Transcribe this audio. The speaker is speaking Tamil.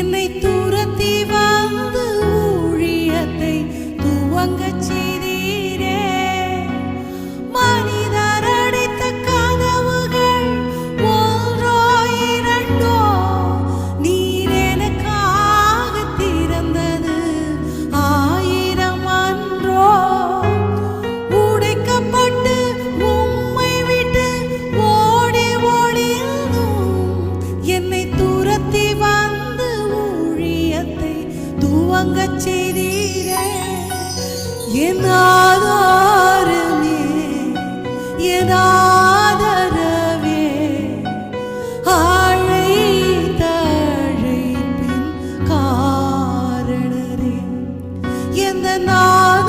என்னை தூரத்தில் துவங்கச் செய்தீரே. என் ஆதாரமே என் ஆதரவே. ஆழை தழைப்பின் காரணரே. எந்த நான்